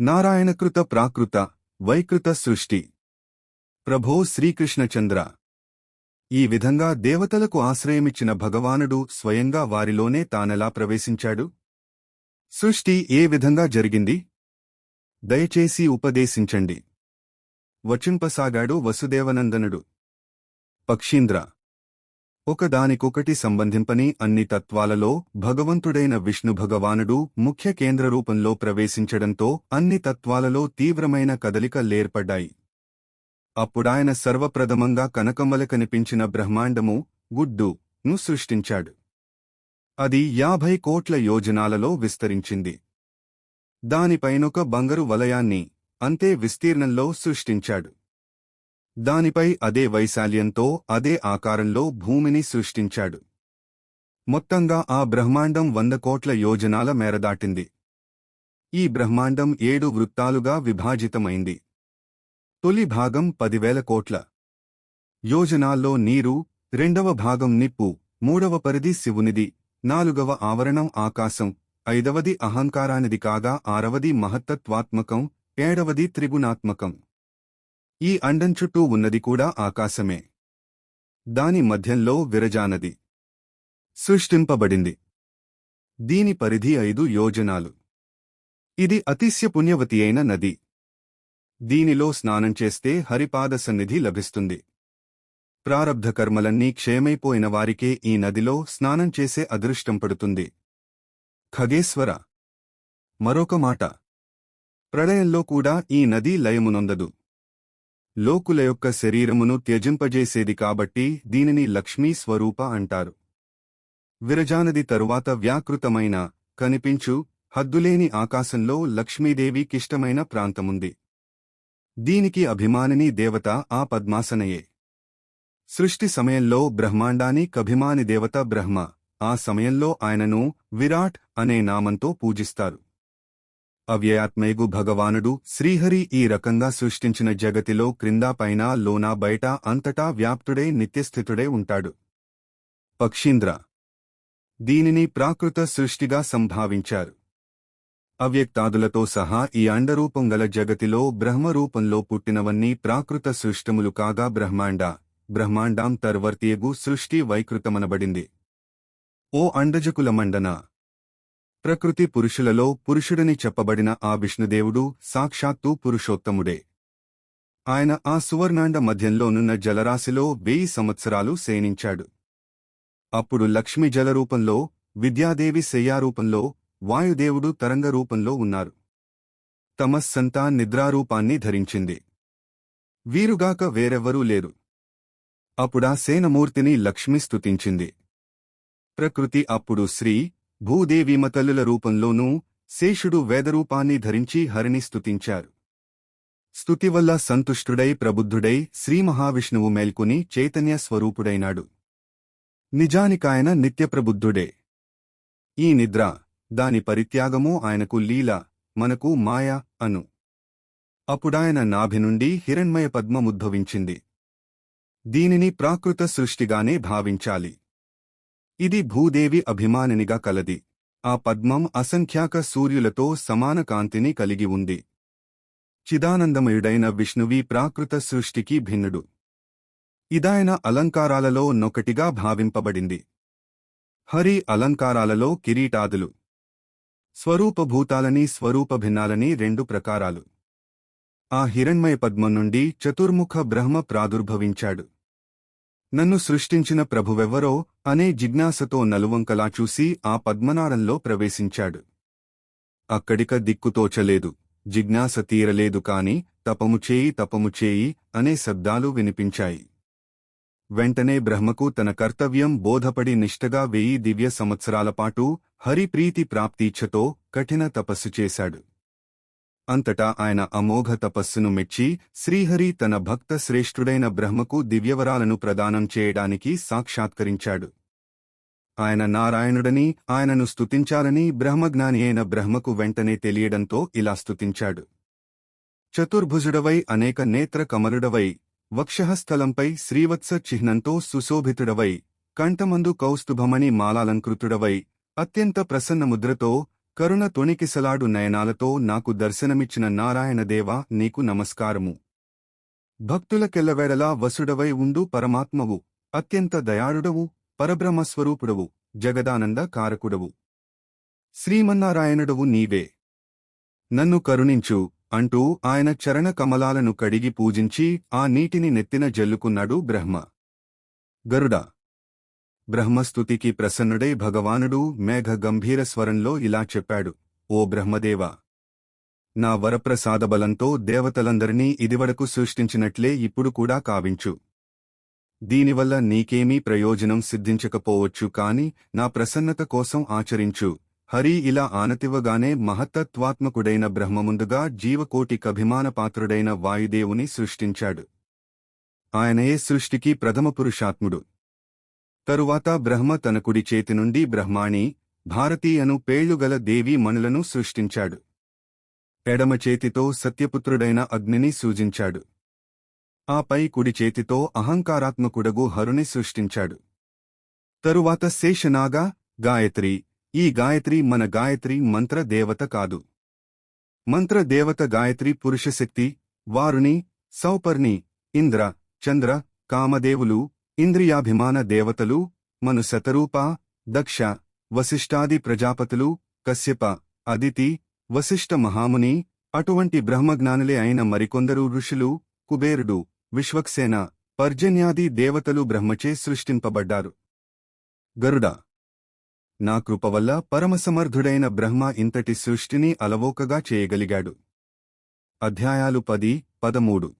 నారాయణకృత ప్రాకృత వైకృత సృష్టి. ప్రభో శ్రీకృష్ణచంద్ర. ఈ విధంగా దేవతలకు ఆశ్రయమిచ్చిన భగవానుడు స్వయంగా వారిలోనే తానెలా ప్రవేశించాడు? సృష్టి ఏ విధంగా జరిగింది? దయచేసి ఉపదేశించండి. వచింపసాగాడు వసుదేవనందనుడు. పక్షీంద్ర. ఒకదానికొకటి సంబంధింపని అన్ని తత్వాలలో భగవంతుడైన విష్ణు భగవానుడు ముఖ్య కేంద్ర రూపంలో ప్రవేశించడంతో అన్ని తత్వాలలో తీవ్రమైన కదలిక లేర్పడ్డాయి. అప్పుడాయన సర్వప్రథమంగా కనకమ్మల కనిపించిన బ్రహ్మాండము గుడ్డు ను సృష్టించాడు. అది యాభై కోట్ల యోజనాలలో విస్తరించింది. దానిపైనొక బంగరు వలయాన్ని అంతే విస్తీర్ణంలో సృష్టించాడు. దానిపై అదే వైశాల్యంతో అదే ఆకారంలో భూమిని సృష్టించాడు. మొత్తంగా ఆ బ్రహ్మాండం వంద కోట్ల యోజనాల మేర దాటింది ఈ బ్రహ్మాండం ఏడు వృత్తాలుగా విభాజితమైంది. తొలి భాగం పదివేల కోట్ల. యోజనాల్లో నీరు రెండవ భాగం నిప్పు మూడవ పరిధి శివునిది నాలుగవ ఆవరణం ఆకాశం ఐదవది అహంకారానిది కాగా ఆరవది మహత్తత్వాత్మకం ఏడవది త్రిగుణాత్మకం. ఈ అండం చుట్టూ ఉన్నది కూడా ఆకాశమే. దాని మధ్యంలో విరజానది. సృష్టింపబడింది. దీని పరిధి ఐదు యోజనాలు. ఇది అతిశయ పుణ్యవతి అయిన నది. దీనిలో స్నానం చేస్తే హరిపాద సన్నిధి లభిస్తుంది. ప్రారబ్ధ కర్మలన్నీ క్షయమైపోయిన వారికే ఈ నదిలో స్నానం చేసే అదృష్టం పడుతుంది. ఖగేశ్వర. మరొక మాట. ప్రళయంలో కూడా ఈ నది లయమునొందదు. లోకుల యొక్క శరీరమును త్యజింపజేసేది కాబట్టి దీనిని లక్ష్మీ స్వరూప అంటారు. విరజానది తరువాత వ్యాకృతమైన కనిపించు హద్దులేని ఆకాశంలో లక్ష్మీదేవికిష్టమైన ప్రాంతముంది. దీనికి అభిమానిని దేవత ఆ పద్మాసనయే. సృష్టి సమయంలో బ్రహ్మాండాని కభిమాని దేవత బ్రహ్మ ఆ సమయంలో ఆయనను విరాట్ అనే నామంతో పూజిస్తారు. అవ్యయాత్మేగు భగవానుడు శ్రీహరి ఈ రకంగా సృష్టించిన జగతిలో క్రిందా పైన లోనా బయట అంతటా వ్యాప్తుడై నిత్యస్థితుడై ఉంటాడు. పక్షీంద్ర. దీనిని ప్రాకృత సృష్టిగా సంభావించారు. అవ్యక్తాదులతో సహా ఈ అండరూపం గల జగతిలో బ్రహ్మరూపంలో పుట్టినవన్నీ ప్రాకృత సృష్టములు కాగా బ్రహ్మాండ బ్రహ్మాండాం తర్వర్తియగు సృష్టి వైకృతమనబడింది. ఓ అండజకుల మండన. ప్రకృతి పురుషులలో పురుషుడని చెప్పబడిన ఆ విష్ణుదేవుడు సాక్షాత్తు పురుషోత్తముడే. ఆయన ఆ సువర్ణాండ మధ్యంలోనున్న జలరాశిలో వెయ్యి సంవత్సరాలు సేనించాడు. అప్పుడు లక్ష్మి జలరూపంలో విద్యాదేవి శయ్యారూపంలో వాయుదేవుడు తరంగ రూపంలో ఉన్నారు. తమస్సంతా నిద్రారూపాన్ని ధరించింది. వీరుగాక వేరెవ్వరూ లేరు. అప్పుడా సేనమూర్తిని లక్ష్మి స్తుతించింది. ప్రకృతి అప్పుడు శ్రీ భూదేవీమతల్లుల రూపంలోనూ శేషుడు వేదరూపాన్ని ధరించి హరిని స్తుతించారు. స్తుతివల్ల సంతుష్టుడై ప్రబుద్ధుడై శ్రీమహావిష్ణువు మేల్కొని చైతన్య స్వరూపుడైనాడు. నిజానికాయన నిత్యప్రబుద్ధుడే ఈ నిద్ర దాని పరిత్యాగమో ఆయనకు లీల మనకు మాయ అను. అప్పుడాయన నాభి నుండి హిరణ్మయ పద్మముద్భవించింది. దీనిని ప్రాకృత సృష్టిగానే భావించాలి. ఇది భూదేవి అభిమానినిగా కలది. ఆ పద్మం అసంఖ్యాక సూర్యులతో సమాన కాంతిని కలిగి ఉంది. చిదానందమయుడైన విష్ణువి ప్రాకృత సృష్టికి భిన్నుడు. ఇదాయన అలంకారాలలో నొకటిగా భావింపబడింది. హరి అలంకారాలలో కిరీటాదులు. స్వరూపభూతాలని స్వరూపభిన్నాలని రెండు ప్రకారాలు. ఆ హిరణ్మయ పద్మం నుండి చతుర్ముఖ బ్రహ్మ ప్రాదుర్భవించాడు. నన్ను సృష్టించిన ప్రభువెవ్వరో అనే జిజ్ఞాసతో నలువంకలా చూసి ఆ పద్మనారంలో ప్రవేశించాడు. అక్కడిక దిక్కుతోచలేదు జిజ్ఞాస తీరలేదు కాని తపము చేయి తపము చేయి అనే శబ్దాలు వినిపించాయి. వెంటనే బ్రహ్మకు తన కర్తవ్యం బోధపడి నిష్టగా వెయ్యి దివ్య సంవత్సరాలపాటు హరిప్రీతి ప్రాప్తీచ్ఛతో కఠిన తపస్సు చేశాడు. అంతటా ఆయన అమోఘ తపస్సును మెచ్చి శ్రీహరి తన భక్త శ్రేష్ఠుడైన బ్రహ్మకు దివ్యవరాలను ప్రదానం చేయడానికి సాక్షాత్కరించాడు. ఆయన నారాయణుడని ఆయనను స్తుతించాలని బ్రహ్మజ్ఞాని అయిన బ్రహ్మకు వెంటనే తెలియడంతో ఇలా స్తుతించాడు. చతుర్భుజుడవై అనేక నేత్ర కమరుడవై వక్షహస్థలంపై శ్రీవత్స చిహ్నంతో సుశోభితుడవై కంఠమందు కౌస్తుభమణి మాలాలంకృతుడవై అత్యంత ప్రసన్నముద్రతో కరుణ తొణికిసలాడు నయనాలతో నాకు దర్శనమిచ్చిన నారాయణదేవా నీకు నమస్కారము. భక్తులకెల్లవేళలా వసుడవై ఉండు పరమాత్మవు. అత్యంత దయాళుడవు పరబ్రహ్మస్వరూపుడవు జగదానంద కారకుడవు. శ్రీమన్నారాయణుడవు నీవే. నన్ను కరుణించు అంటూ ఆయన చరణ కమలాలను కడిగి పూజించి ఆ నీటిని నెత్తిన జల్లుకున్నాడు బ్రహ్మ. గరుడా బ్రహ్మస్తుతికి ప్రసన్నుడై భగవానుడు మేఘ గంభీర స్వరంలో ఇలా చెప్పాడు ఓ బ్రహ్మదేవ! నా వరప్రసాదబలంతో దేవతలందరినీ ఇదివరకు సృష్టించినట్లే ఇప్పుడు కూడా కావించు. దీనివల్ల నీకేమీ ప్రయోజనం సిద్ధించకపోవచ్చు కాని నా ప్రసన్నత కోసం ఆచరించు. హరి ఇలా ఆనతివ్వగానే మహత్తత్వాత్మకుడైన బ్రహ్మముందుగా జీవకోటికభిమానపాత్రుడైన వాయుదేవుని సృష్టించాడు. ఆయనయే సృష్టికి ప్రథమ పురుషాత్ముడు. తరువాత బ్రహ్మ తన కుడి చేతి నుండి బ్రహ్మాణి భారతీయను పేళ్ళుగల దేవి మణులను సృష్టించాడు. ఎడమ చేతితో సత్యపుత్రుడైన అగ్నిని సూచించాడు ఆపై కుడి చేతితో అహంకారాత్మకుడగు హరుని సృష్టించాడు. తరువాత శేషనాగా గాయత్రి. ఈ గాయత్రి మన గాయత్రి మంత్ర దేవత కాదు. మంత్ర దేవత గాయత్రి పురుషశక్తి వారుని సౌపర్ణి ఇంద్ర చంద్ర కామదేవులు ఇంద్రియాభిమాన దేవతలు మను శతరూప దక్ష వశిష్టాది ప్రజాపతులు కశ్యప అదితి వశిష్ఠ మహాముని అటువంటి బ్రహ్మజ్ఞానులే అయిన మరికొందరు ఋషులు కుబేరుడు విశ్వక్సేన పర్జన్యాది దేవతలు బ్రహ్మచే సృష్టింపబడ్డారు. గరుడ. నా కృప వల్ల పరమసమర్థుడైన బ్రహ్మ ఇంతటి సృష్టిని అలవోకగా చేయగలిగాడు. అధ్యాయాలు పది పదమూడు.